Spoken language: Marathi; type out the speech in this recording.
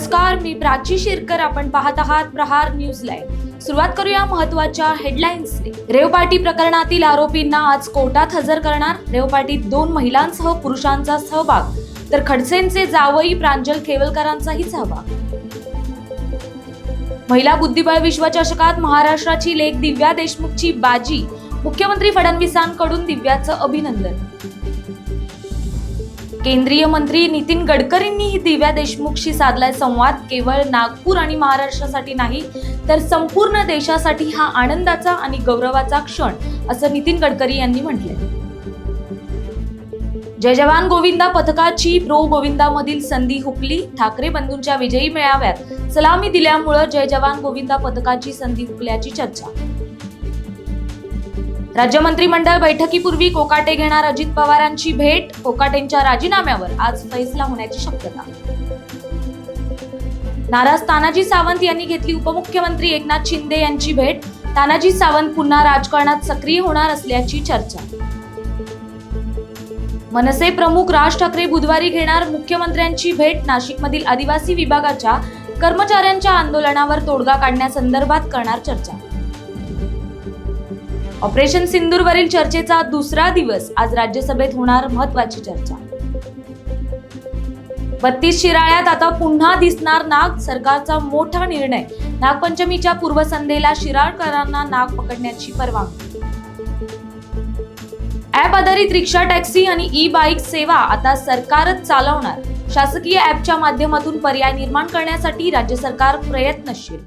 नमस्कार मी प्राची शिरकर. आपण पाहत आहात प्रहार न्यूज लाईव्ह. सुरुवात करूया महत्त्वाच्या हेडलाईन्स रेव पार्टी प्रकरणातील आरोपींना आज कोर्टात हजर करणार. रेव पार्टीत दोन महिलांसह पुरुषांचा सहभाग. तर खडसेंचे जावई प्रांजल खेवलकरांचाही सहभाग. महिला बुद्धिबळ विश्वचषकात महाराष्ट्राची लेख दिव्या देशमुखची बाजी. मुख्यमंत्री फडणवीसांकडून दिव्याचं अभिनंदन. केंद्रीय मंत्री नितीन गडकरींनीही दिव्या देशमुखशी साधलाय संवाद. केवळ नागपूर आणि महाराष्ट्रासाठी नाही तर संपूर्ण देशासाठी हा आनंदाचा आणि गौरवाचा क्षण असं नितीन गडकरी यांनी म्हटलंय. जय जवान गोविंदा पथकाची प्रो गोविंदामधील संधी हुकली ठाकरे बंधूंच्या विजयी मेळाव्यात सलामी दिल्यामुळं जय जवान गोविंदा पथकाची संधी हुकल्याची चर्चा. राज्य मंत्रिमंडळ बैठकीपूर्वी कोकाटे घेणार अजित पवारांची भेट कोकाटेंच्या राजीनाम्यावर आज फैसला होण्याची शक्यता. नाराज तानाजी सावंत यांनी घेतली उपमुख्यमंत्री एकनाथ शिंदे यांची भेट. तानाजी सावंत पुन्हा राजकारणात सक्रिय होणार असल्याची चर्चा. मनसे प्रमुख राज ठाकरे बुधवारी घेणार मुख्यमंत्र्यांची भेट. नाशिकमधील आदिवासी विभागाच्या कर्मचाऱ्यांच्या आंदोलनावर तोडगा काढण्यासंदर्भात करणार चर्चा. ऑपरेशन सिंदूरवरील चर्चेचा दुसरा दिवस आज राज्यसभेत होणार महत्वाची चर्चा. बत्तीस शिराळ्यात आता पुन्हा दिसणार नाग सरकारचा मोठा निर्णय. नागपंचमीच्या पूर्वसंध्येला शिराळकरांना नाग पकडण्याची परवानगी. ऍप आधारित रिक्षा टॅक्सी आणि ई बाईक सेवा आता सरकारच चालवणार. शासकीय ऍपच्या माध्यमातून पर्याय निर्माण करण्यासाठी राज्य सरकार प्रयत्नशील.